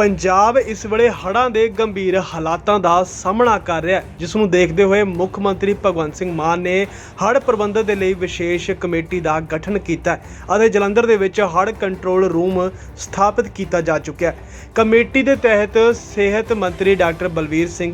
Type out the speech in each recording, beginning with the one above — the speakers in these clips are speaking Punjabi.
ਪੰਜਾਬ ਇਸ ਵੇਲੇ ਹੜ੍ਹਾਂ ਦੇ ਗੰਭੀਰ ਹਾਲਾਤਾਂ ਦਾ ਸਾਹਮਣਾ ਕਰ ਰਿਹਾ ਹੈ, ਜਿਸ ਨੂੰ ਦੇਖਦੇ ਹੋਏ ਮੁੱਖ ਮੰਤਰੀ ਭਗਵੰਤ ਸਿੰਘ ਮਾਨ ਨੇ ਹੜ੍ਹ ਪ੍ਰਬੰਧਨ ਦੇ ਲਈ ਵਿਸ਼ੇਸ਼ ਕਮੇਟੀ ਦਾ ਗਠਨ ਕੀਤਾ ਹੈ ਅਤੇ ਜਲੰਧਰ ਦੇ ਵਿੱਚ ਹੜ੍ਹ ਕੰਟਰੋਲ ਰੂਮ ਸਥਾਪਿਤ ਕੀਤਾ ਜਾ ਚੁੱਕਿਆ ਹੈ। ਕਮੇਟੀ ਦੇ ਤਹਿਤ ਸਿਹਤ ਮੰਤਰੀ ਡਾਕਟਰ ਬਲਵੀਰ ਸਿੰਘ,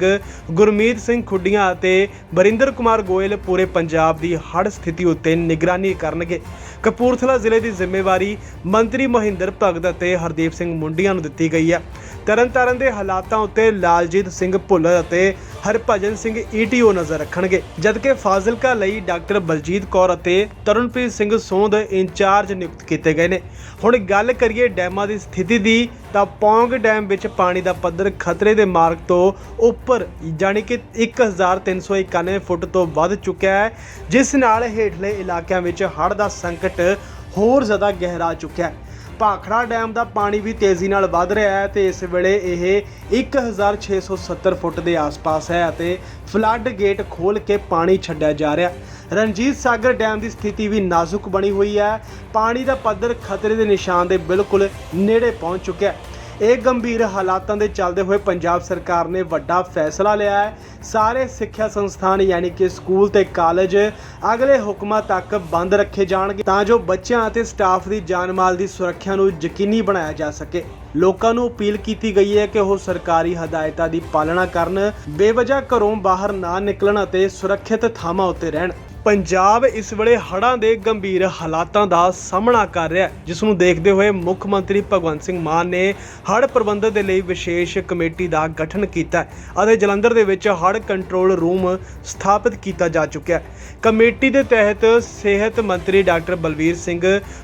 ਗੁਰਮੀਤ ਸਿੰਘ ਖੁੱਡੀਆਂ ਅਤੇ ਬਰਿੰਦਰ ਕੁਮਾਰ ਗੋਇਲ ਪੂਰੇ ਪੰਜਾਬ ਦੀ ਹੜ੍ਹ ਸਥਿਤੀ ਉੱਤੇ ਨਿਗਰਾਨੀ ਕਰਨਗੇ। ਕਪੂਰਥਲਾ ਜ਼ਿਲ੍ਹੇ ਦੀ ਜ਼ਿੰਮੇਵਾਰੀ ਮੰਤਰੀ ਮਹਿੰਦਰ ਭਗਤ ਅਤੇ ਹਰਦੀਪ ਸਿੰਘ ਮੁੰਡੀਆਂ ਨੂੰ ਦਿੱਤੀ ਗਈ ਹੈ। ਤਰਨਤਾਰਨ ਦੇ ਹਾਲਾਤਾਂ ਉੱਤੇ ਲਾਲਜੀਤ ਸਿੰਘ ਭੁੱਲਰ ਅਤੇ ਹਰਭਜਨ ਸਿੰਘ ਈਟੀਓ ਨਜ਼ਰ ਰੱਖਣਗੇ, ਜਦਕਿ ਫਾਜ਼ਿਲਕਾ ਲਈ ਡਾਕਟਰ ਬਲਜੀਤ ਕੌਰ ਅਤੇ ਤਰਨਪ੍ਰੀਤ ਸਿੰਘ ਸੋਂਦ ਇੰਚਾਰਜ ਨਿਯੁਕਤ ਕੀਤੇ ਗਏ ਨੇ। ਹੁਣ ਗੱਲ ਕਰੀਏ ਡੈਮਾਂ ਦੀ ਸਥਿਤੀ ਦੀ, ਤਾਂ ਪੌਂਗ ਡੈਮ ਵਿੱਚ ਪਾਣੀ ਦਾ ਪੱਧਰ ਖਤਰੇ ਦੇ ਮਾਰਗ ਤੋਂ ਉੱਪਰ ਜਾਣੀ ਕਿ 1391 ਫੁੱਟ ਤੋਂ ਵੱਧ ਚੁੱਕਿਆ ਹੈ, ਜਿਸ ਨਾਲ ਹੇਠਲੇ ਇਲਾਕਿਆਂ ਵਿੱਚ ਹੜ੍ਹ ਦਾ ਸੰਕਟ ਹੋਰ ਜ਼ਿਆਦਾ ਗਹਿਰਾ ਚੁੱਕਿਆ ਹੈ। ਭਾਖੜਾ ਡੈਮ ਦਾ ਪਾਣੀ ਵੀ ਤੇਜ਼ੀ ਨਾਲ ਵੱਧ ਰਿਹਾ ਹੈ ਤੇ ਇਸ ਵੇਲੇ ਇਹ 1670 ਫੁੱਟ ਦੇ ਆਸ-ਪਾਸ ਹੈ ਅਤੇ ਫਲੱਡ ਗੇਟ ਖੋਲ ਕੇ ਪਾਣੀ ਛੱਡਿਆ ਜਾ ਰਿਹਾ ਰਣਜੀਤ ਸਾਗਰ ਡੈਮ ਦੀ ਸਥਿਤੀ ਵੀ ਨਾਜ਼ੁਕ ਬਣੀ ਹੋਈ ਹੈ। ਪਾਣੀ ਦਾ ਪੱਧਰ ਖਤਰੇ ਦੇ ਨਿਸ਼ਾਨ ਦੇ ਬਿਲਕੁਲ ਨੇੜੇ ਪਹੁੰਚ ਚੁੱਕਿਆ ਹੈ। ਇਹ ਗੰਭੀਰ ਹਾਲਾਤਾਂ ਦੇ ਚੱਲਦੇ ਹੋਏ ਪੰਜਾਬ ਸਰਕਾਰ ਨੇ ਵੱਡਾ ਫੈਸਲਾ ਲਿਆ ਹੈ। ਸਾਰੇ ਸਿੱਖਿਆ ਸੰਸਥਾਨ ਯਾਨੀ ਕਿ ਸਕੂਲ ਤੇ ਕਾਲਜ ਅਗਲੇ ਹੁਕਮਾਂ ਤੱਕ ਬੰਦ ਰੱਖੇ ਜਾਣਗੇ ਤਾਂ ਜੋ ਬੱਚਿਆਂ ਅਤੇ ਸਟਾਫ ਦੀ ਜਾਨ ਮਾਲ ਦੀ ਸੁਰੱਖਿਆ ਨੂੰ ਯਕੀਨੀ ਬਣਾਇਆ ਜਾ ਸਕੇ। ਲੋਕਾਂ ਨੂੰ ਅਪੀਲ ਕੀਤੀ ਗਈ ਹੈ ਕਿ ਉਹ ਸਰਕਾਰੀ ਹਦਾਇਤਾਂ ਦੀ ਪਾਲਣਾ ਕਰਨ, ਬੇਵਜ੍ਹਾ ਘਰੋਂ ਬਾਹਰ ਨਾ ਨਿਕਲਣ ਅਤੇ ਸੁਰੱਖਿਅਤ ਥਾਵਾਂ ਉੱਤੇ ਰਹਿਣ। ਪੰਜਾਬ ਇਸ ਵੇਲੇ ਹੜ੍ਹਾਂ ਦੇ ਗੰਭੀਰ ਹਾਲਾਤਾਂ ਦਾ ਸਾਹਮਣਾ ਕਰ ਰਿਹਾ ਹੈ, ਜਿਸ ਨੂੰ ਦੇਖਦੇ ਹੋਏ ਮੁੱਖ ਮੰਤਰੀ ਭਗਵੰਤ ਸਿੰਘ ਮਾਨ ਨੇ ਹੜ੍ਹ ਪ੍ਰਬੰਧਨ ਦੇ ਲਈ ਵਿਸ਼ੇਸ਼ ਕਮੇਟੀ ਦਾ ਗਠਨ ਕੀਤਾ ਹੈ ਅਤੇ ਜਲੰਧਰ ਦੇ ਵਿੱਚ ਹੜ੍ਹ ਕੰਟਰੋਲ ਰੂਮ ਸਥਾਪਿਤ ਕੀਤਾ ਜਾ ਚੁੱਕਿਆ ਹੈ। ਕਮੇਟੀ ਦੇ ਤਹਿਤ ਸਿਹਤ ਮੰਤਰੀ ਡਾਕਟਰ ਬਲਵੀਰ ਸਿੰਘ,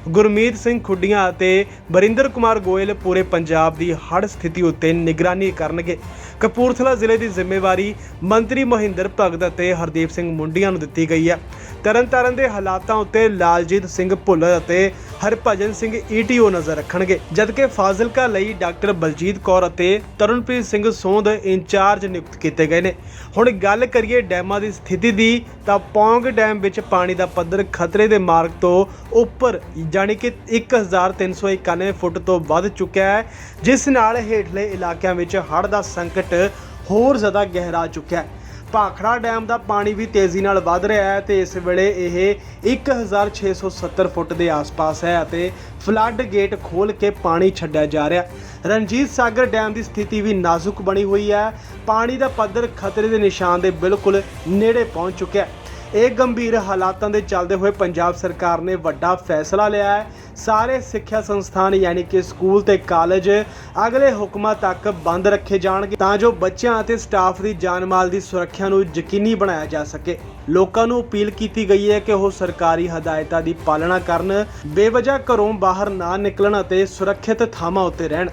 ਗੁਰਮੀਤ ਸਿੰਘ ਖੁੱਡੀਆਂ ਅਤੇ ਬਰਿੰਦਰ ਕੁਮਾਰ ਗੋਇਲ ਪੂਰੇ ਪੰਜਾਬ ਦੀ ਹੜ੍ਹ ਸਥਿਤੀ ਉੱਤੇ ਨਿਗਰਾਨੀ ਕਰਨਗੇ। ਕਪੂਰਥਲਾ ਜ਼ਿਲ੍ਹੇ ਦੀ ਜ਼ਿੰਮੇਵਾਰੀ ਮੰਤਰੀ ਮਹਿੰਦਰ ਭਗਤ ਅਤੇ ਹਰਦੀਪ ਸਿੰਘ ਮੁੰਡੀਆਂ ਨੂੰ ਦਿੱਤੀ ਗਈ ਹੈ। ਤਰਨਤਾਰਨ ਦੇ ਹਾਲਾਤਾਂ ਉੱਤੇ ਲਾਲਜੀਤ ਸਿੰਘ ਭੁੱਲਰ ਅਤੇ ਹਰਭਜਨ ਸਿੰਘ ਈਟੀਓ ਨਜ਼ਰ ਰੱਖਣਗੇ, ਜਦਕਿ ਫਾਜ਼ਿਲਕਾ ਲਈ ਡਾਕਟਰ ਬਲਜੀਤ ਕੌਰ ਅਤੇ ਤਰਨਪ੍ਰੀਤ ਸਿੰਘ ਸੋਂਦ ਇੰਚਾਰਜ ਨਿਯੁਕਤ ਕੀਤੇ ਗਏ ਨੇ। ਹੁਣ ਗੱਲ ਕਰੀਏ ਡੈਮਾਂ ਦੀ ਸਥਿਤੀ ਦੀ, ਤਾਂ ਪੌਂਗ ਡੈਮ ਵਿੱਚ ਪਾਣੀ ਦਾ ਪੱਧਰ ਖਤਰੇ ਦੇ ਮਾਰਗ ਤੋਂ ਉੱਪਰ ਜਾਣੀ ਕਿ 1391 ਫੁੱਟ ਤੋਂ ਵੱਧ ਚੁੱਕਿਆ ਹੈ, ਜਿਸ ਨਾਲ ਹੇਠਲੇ ਇਲਾਕਿਆਂ ਵਿੱਚ ਹੜ੍ਹ ਦਾ ਸੰਕਟ ਹੋਰ ਜ਼ਿਆਦਾ ਗਹਿਰਾ ਚੁੱਕਿਆ ਹੈ। ਭਾਖੜਾ ਡੈਮ ਦਾ ਪਾਣੀ ਵੀ ਤੇਜ਼ੀ ਨਾਲ ਵੱਧ ਰਿਹਾ ਹੈ ਤੇ ਇਸ ਵੇਲੇ ਇਹ 1670 ਫੁੱਟ ਦੇ ਆਸ-ਪਾਸ ਹੈ ਅਤੇ ਫਲੱਡ ਗੇਟ ਖੋਲ ਕੇ ਪਾਣੀ ਛੱਡਿਆ ਜਾ ਰਿਹਾ ਰਣਜੀਤ ਸਾਗਰ ਡੈਮ ਦੀ ਸਥਿਤੀ ਵੀ ਨਾਜ਼ੁਕ ਬਣੀ ਹੋਈ ਹੈ। ਪਾਣੀ ਦਾ ਪੱਧਰ ਖਤਰੇ ਦੇ ਨਿਸ਼ਾਨ ਦੇ ਬਿਲਕੁਲ ਨੇੜੇ ਪਹੁੰਚ ਚੁੱਕਿਆ ਹੈ। ਇਹ ਗੰਭੀਰ ਹਾਲਾਤਾਂ ਦੇ ਚੱਲਦੇ ਹੋਏ ਪੰਜਾਬ ਸਰਕਾਰ ਨੇ ਵੱਡਾ ਫੈਸਲਾ ਲਿਆ ਹੈ ਸਾਰੇ ਸਿੱਖਿਆ ਸੰਸਥਾਨ ਯਾਨੀ ਕਿ ਸਕੂਲ ਤੇ ਕਾਲਜ ਅਗਲੇ ਹੁਕਮਾਂ ਤੱਕ ਬੰਦ ਰੱਖੇ ਜਾਣਗੇ ਤਾਂ ਜੋ ਬੱਚਿਆਂ ਅਤੇ ਸਟਾਫ ਦੀ ਜਾਨ ਮਾਲ ਦੀ ਸੁਰੱਖਿਆ ਨੂੰ ਯਕੀਨੀ ਬਣਾਇਆ ਜਾ ਸਕੇ। ਲੋਕਾਂ ਨੂੰ ਅਪੀਲ ਕੀਤੀ ਗਈ ਹੈ ਕਿ ਉਹ ਸਰਕਾਰੀ ਹਦਾਇਤਾਂ ਦੀ ਪਾਲਣਾ ਕਰਨ, ਬੇਵਜ੍ਹਾ ਘਰੋਂ ਬਾਹਰ ਨਾ ਨਿਕਲਣ ਅਤੇ ਸੁਰੱਖਿਅਤ ਥਾਵਾਂ ਉੱਤੇ ਰਹਿਣ।